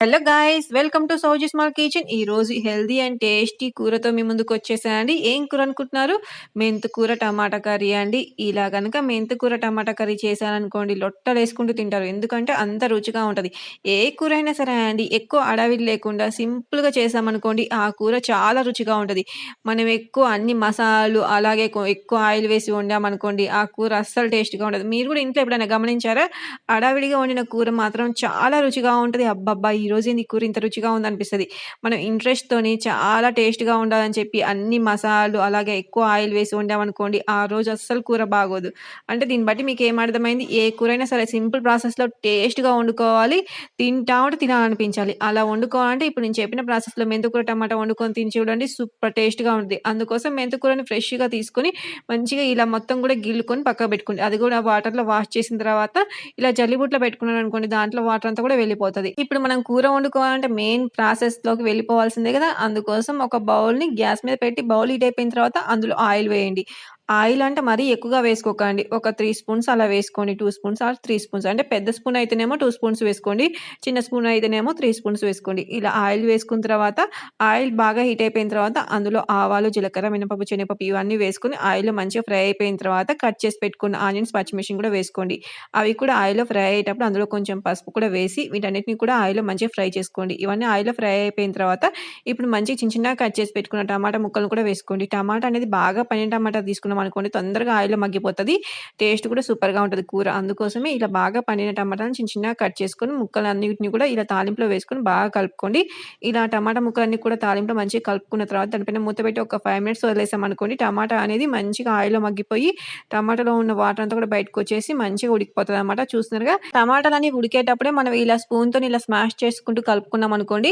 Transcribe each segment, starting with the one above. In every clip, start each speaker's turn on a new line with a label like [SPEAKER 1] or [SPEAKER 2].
[SPEAKER 1] Hello guys welcome to Sowji small kitchen. ఈ రోజు healthy and tasty కూరతో మీ ముందుకు వచ్చేసానండి. ఏం కూర అనుకుంటున్నారు? మెంతుకూర టమాటా కర్రీ అండి. ఇలా కనుక మెంతుకూర టమాటా కర్రీ చేశారనుకోండి లొట్టలు వేసుకుంటూ తింటారు. ఎందుకంటే అంత రుచిగా ఉంటుంది. ఏ కూర అయినా సరే అండి ఎక్కువ అడవిలు లేకుండా సింపుల్గా చేసామనుకోండి ఆ కూర చాలా రుచిగా ఉంటుంది. మనం ఎక్కువ అన్ని మసాలాలు అలాగే ఎక్కువ ఆయిల్ వేసి వండామనుకోండి ఆ కూర అస్సలు టేస్ట్గా ఉండదు. మీరు కూడా ఇంట్లో ఎప్పుడైనా గమనించారా? అడవిడిగా వండిన కూర మాత్రం చాలా రుచిగా ఉంటుంది. అబ్బబ్బా ఈ రోజు కూర ఇంత రుచిగా ఉందనిపిస్తుంది మనం ఇంట్రెస్ట్‌తోని చాలా టేస్ట్‌గా ఉండాలని చెప్పి అన్ని మసాలాలు అలాగే ఎక్కువ ఆయిల్ వేసి వండామనుకోండి ఆ రోజు అస్సలు కూర బాగోదు. అంటే దీన్ని బట్టి మీకేం అర్థమైంది? ఏ కూరైనా సరే సింపుల్ ప్రాసెస్‌లో టేస్ట్‌గా వండుకోవాలి. తింటా ఉంటే తినాలనిపించాలి. అలా వండుకోవాలంటే ఇప్పుడు నేను చెప్పిన ప్రాసెస్‌లో మెంతికూర, టమాటా వండుకొని తిని చూడండి సూపర్ టేస్ట్‌గా ఉంటుంది అందుకోసం మెంతికూరని ఫ్రెష్‌గా తీసుకొని మంచిగా ఇలా మొత్తం కూడా గిల్లుకొని పక్కకు పెట్టుకోండి. అది కూడా వాటర్‌లో వాష్ చేసిన తర్వాత ఇలా జల్లిబుట్లో పెట్టుకున్నాను అనుకోండి దాంట్లో వాటర్ అంతా కూడా వెళ్ళిపోతుంది ఇప్పుడు మనం కూర వండుకోవాలంటే మెయిన్ ప్రాసెస్‌లోకి వెళ్ళిపోవాల్సిందే కదా! అందుకోసం ఒక బౌల్‌ని గ్యాస్ మీద పెట్టి బౌల్ హీట్ అయిపోయిన తర్వాత అందులో ఆయిల్ వేయండి. ఆయిల్ అంటే మరీ ఎక్కువగా వేసుకోకండి. ఒక త్రీ స్పూన్స్ అలా వేసుకోండి. Two spoons or three spoons అంటే పెద్ద స్పూన్ అయితేనేమో టూ స్పూన్స్ వేసుకోండి. చిన్న స్పూన్ అయితేనేమో త్రీ స్పూన్స్ వేసుకోండి. ఇలా ఆయిల్ వేసుకున్న తర్వాత ఆయిల్ బాగా హీట్ అయిపోయిన తర్వాత అందులో ఆవాలు, జీలకర్ర, మినపప్పు, శనగపప్పు ఇవన్నీ వేసుకొని ఆయిల్‌లో మంచిగా ఫ్రై అయిపోయిన తర్వాత కట్ చేసి పెట్టుకున్న ఆనియన్స్, పచ్చిమిర్చిని కూడా వేసుకోండి. అవి కూడా ఆయిల్‌లో ఫ్రై అయ్యేటప్పుడు అందులో కొంచెం పసుపు కూడా వేసి వీటన్నిటిని కూడా ఆయిల్‌లో మంచిగా ఫ్రై చేసుకోండి. ఇవన్నీ ఆయిల్‌లో ఫ్రై అయిపోయిన తర్వాత ఇప్పుడు మంచిగా చిన్న చిన్నగా కట్ చేసి పెట్టుకున్న టమాటా ముక్కలను కూడా వేసుకోండి. టమాటా అనేది బాగా పని టమాటా తీసుకున్నాం అనుకోండి తొందరగా ఆయిల్‌లో మగ్గిపోతది. టేస్ట్ కూడా సూపర్‌గా ఉంటది కూర. అందుకోసమే ఇలా బాగా పండిన టమాటాలను చిన్న చిన్నగా కట్ చేసుకొని ముక్కలన్నిటిని కూడా ఇలా తాలింపులో వేసుకొని బాగా కలుపుకోండి. ఇలా టమాటా ముక్కలన్నీ కూడా తాలింపులో మంచిగా కలుపుకున్న తర్వాత దానిపైన మూత పెట్టి ఒక ఫైవ్ మినిట్స్ వదిలేసామనుకోండి టమాటా అనేది మంచిగా ఆయిల్‌లో మగ్గిపోయి టమాటాలో ఉన్న వాటర్ అంతా కూడా బయటకొచ్చేసి మంచిగా ఉడికిపోతదనమాట. చూస్తున్నారుగా టమాటాలన్నీ ఉడికేటప్పుడే మనం ఇలా స్పూన్తో ఇలా స్మాష్ చేసుకుంటూ కలుపుకున్నాం అనుకోండి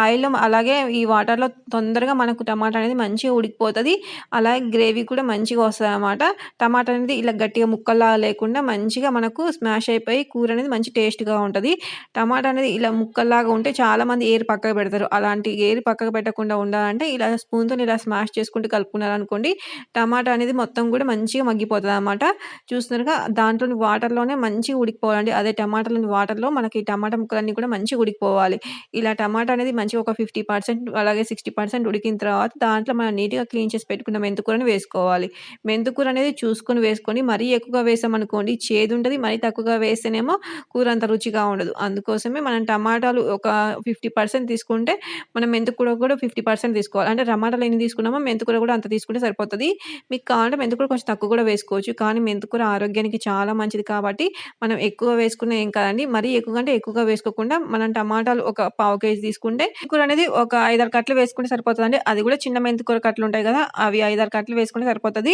[SPEAKER 1] ఆయిల్‌లో అలాగే ఈ వాటర్‌లో తొందరగా మనకు టమాటా అనేది మంచిగా ఉడికిపోతది. అలాగే గ్రేవీ కూడా మంచిగా వస్తుంది అనమాట టమాటా అనేది ఇలా గట్టిగా ముక్కల్లాగా లేకుండా మంచిగా మనకు స్మాష్ అయిపోయి కూర అనేది మంచి టేస్ట్‌గా ఉంటుంది టమాటా అనేది ఇలా ముక్కల్లాగా ఉంటే చాలామంది ఏరి పక్కకు పెడతారు. అలాంటి ఏరి పక్కకు పెట్టకుండా ఉండాలంటే ఇలా స్పూన్‌తోని ఇలా స్మాష్ చేసుకుంటూ కలుపుకున్నారనుకోండి టమాటా అనేది మొత్తం కూడా మంచిగా మగ్గిపోతుంది అనమాట చూస్తున్నారుగా దాంట్లోని వాటర్‌లోనే మంచిగా ఉడికిపోవాలండి. అదే టమాటాలోని వాటర్‌లో మనకి టమాటా ముక్కలన్నీ కూడా మంచిగా ఉడికిపోవాలి. ఇలా టమాటా అనేది మంచిగా ఒక 50% అలాగే 60% ఉడికిన తర్వాత దాంట్లో మనం నీట్‌గా క్లీన్ చేసి పెట్టుకున్న మెంతుకూరని వేసుకోవాలి. మెంతికూర అనేది చూసుకొని వేసుకొని మరీ ఎక్కువగా వేసామనుకోండి చేదు ఉంటుంది మరీ తక్కువగా వేస్తేనేమో కూర అంత రుచిగా ఉండదు. అందుకోసమే మనం టమాటాలు ఒక 50% తీసుకుంటే మనం మెంతికూర కూడా 50% తీసుకోవాలి. అంటే టమాటాలు ఎన్ని తీసుకున్నామో మెంతికూర కూడా అంత తీసుకుంటే సరిపోతుంది మీకు కావాలంటే మెంతికూర కొంచెం తక్కువ కూడా వేసుకోవచ్చు. కానీ మెంతికూర ఆరోగ్యానికి చాలా మంచిది కాబట్టి మనం ఎక్కువ వేసుకునే ఏం కాదండి. మరీ ఎక్కువ అంటే ఎక్కువగా వేసుకోకుండా మనం టమాటాలు ఒక పావు కేజీ తీసుకుంటే కూర అనేది ఒక 5, 6 కట్టలు వేసుకుంటే సరిపోతుంది అది కూడా చిన్న మెంతికూర కట్టలు ఉంటాయి కదా! అవి 5, 6 కట్టలు వేసుకుంటే సరిపోతుంది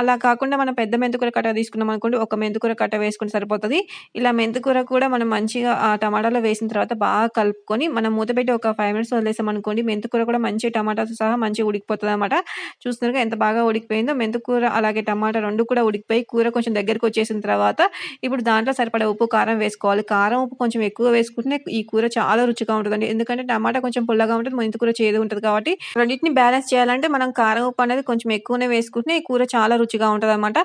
[SPEAKER 1] అలా కాకుండా మనం పెద్ద మెంతికూర కట్ట తీసుకున్నాం అనుకోండి ఒక మెంతికూర కట్ట వేసుకుంటే సరిపోతుంది. ఇలా మెంతికూర కూడా మనం మంచిగా ఆ టమాటాలో వేసిన తర్వాత బాగా కలుపుకొని మనం మూత పెట్టి ఒక ఫైవ్ మినిట్స్ వదిలేసాం అనుకోండి మెంతుకూర కూడా మంచి టమాటాతో సహా మంచిగా అనమాట చూస్తున్నారుగా ఎంత బాగా ఉడికిపోయిందో. మెంతికూర అలాగే టమాటా రెండు కూడా ఉడికిపోయి కూర కొంచెం దగ్గరకు వచ్చేసిన తర్వాత ఇప్పుడు దాంట్లో సరిపడా ఉప్పు, కారం వేసుకోవాలి. కారం, ఉప్పు కొంచెం ఎక్కువ వేసుకుంటే ఈ కూర చాలా రుచిగా ఉంటుందండి. ఎందుకంటే టమాటా కొంచెం పుల్లగా ఉంటుంది మెంతుకూర చేదు ఉంటుంది కాబట్టి రెండింటిని బ్యాలెన్స్ చేయాలంటే మనం కారం, ఉప్పు అనేది కొంచెం ఎక్కువనే వేసుకుంటే ఈ కూర చాలా రుచిగా ఉంటదనమాట.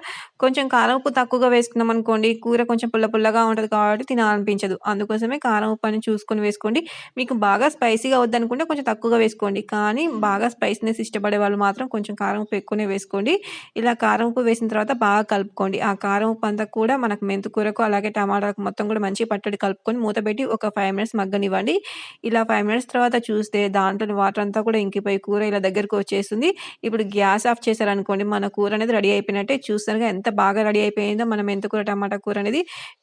[SPEAKER 1] కొంచెం కారం, ఉప్పు తక్కువగా వేసుకున్నాం అనుకోండి కూర కొంచెం పుల్ల పుల్లగా ఉంటుంది కాబట్టి తినాలనిపించదు. అందుకోసమే కారం, ఉప్పు అని చూసుకొని వేసుకోండి. మీకు బాగా స్పైసీగా వద్దనుకుంటే కొంచెం తక్కువగా వేసుకోండి. కానీ బాగా స్పైసీనెస్ ఇష్టపడే వాళ్ళు మాత్రం కొంచెం కారం, ఉప్పు ఎక్కువనే వేసుకోండి. ఇలా కారం, ఉప్పు వేసిన తర్వాత బాగా కలుపుకోండి. ఆ కారం, ఉప్పు అంతా కూడా మనకు మెంతికూరకు అలాగే టమాటాకు మొత్తం కూడా మంచి పట్టడి కలుపుకొని మూత పెట్టి ఒక ఫైవ్ మినిట్స్ మగ్గనివ్వండి. ఇలా ఫైవ్ మినిట్స్ తర్వాత చూస్తే దాంట్లో వాటర్ అంతా కూడా ఇంకిపోయి కూర ఇలా దగ్గరికి వచ్చేస్తుంది. ఇప్పుడు గ్యాస్ ఆఫ్ చేశారనుకోండి మన కూర కూర అనేది రెడీ అయిపోయినట్టే. చూస్తున్నారుగా ఎంత బాగా రెడీ అయిపోయిందో మన మెంతికూర, టమాటా కూర అనేది.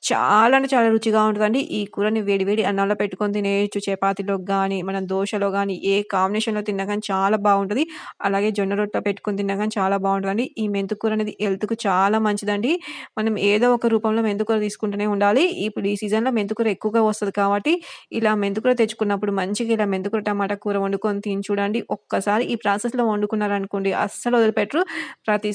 [SPEAKER 1] చాలా అంటే చాలా రుచిగా ఉంటుందండి ఈ కూరని వేడి వేడి అన్నంలో పెట్టుకొని తినేయచ్చు చపాతీలోకి కానీ మనం దోశలో కానీ ఏ కాంబినేషన్‌లో తిన్నా కానీ చాలా బాగుంటుంది అలాగే జొన్న రొట్టెలో పెట్టుకొని తిన్నా కానీ చాలా బాగుంటుందండి ఈ మెంతికూర అనేది హెల్త్‌కు చాలా మంచిదండి. మనం ఏదో ఒక రూపంలో మెంతికూర తీసుకుంటూనే ఉండాలి. ఇప్పుడు ఈ సీజన్‌లో మెంతికూర ఎక్కువగా వస్తుంది కాబట్టి ఇలా మెంతికూర తెచ్చుకున్నప్పుడు మంచిగా ఇలా మెంతికూర, టమాటా కూర వండుకొని తిని చూడండి. ఒక్కసారి ఈ ప్రాసెస్‌లో వండుకున్నారనుకోండి అస్సలు వదిలిపెట్టరు.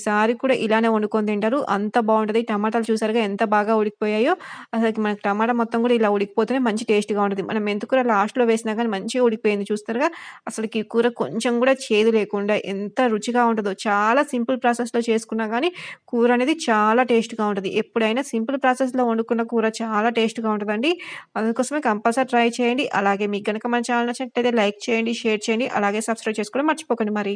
[SPEAKER 1] ప్రతిసారి కూడా ఇలానే వండుకొని తింటారు. అంత బాగుంటుంది టమాటాలు చూసారుగా ఎంత బాగా ఉడికిపోయాయో. అసలు మనకి టమాటా మొత్తం కూడా ఇలా ఉడికిపోతేనే మంచి టేస్ట్‌గా ఉంటుంది మనం మెంతికూర లాస్ట్‌లో వేసినా కానీ మంచిగా ఉడికిపోయింది చూస్తారుగా. అసలుకి ఈ కూర కొంచెం కూడా చేదు లేకుండా ఎంత రుచిగా ఉంటుందో చాలా సింపుల్ ప్రాసెస్‌లో చేసుకున్నా కానీ కూర అనేది చాలా టేస్ట్‌గా ఉంటుంది ఎప్పుడైనా సింపుల్ ప్రాసెస్‌లో వండుకున్న కూర చాలా టేస్ట్‌గా ఉంటుందండి అందుకోసమే కంపల్సరీ ట్రై చేయండి. అలాగే మీకు కనుక మన ఛానల్ నచ్చినట్టయితే లైక్ చేయండి, షేర్ చేయండి. అలాగే సబ్స్క్రైబ్ చేసుకోవడం మర్చిపోకండి మరి.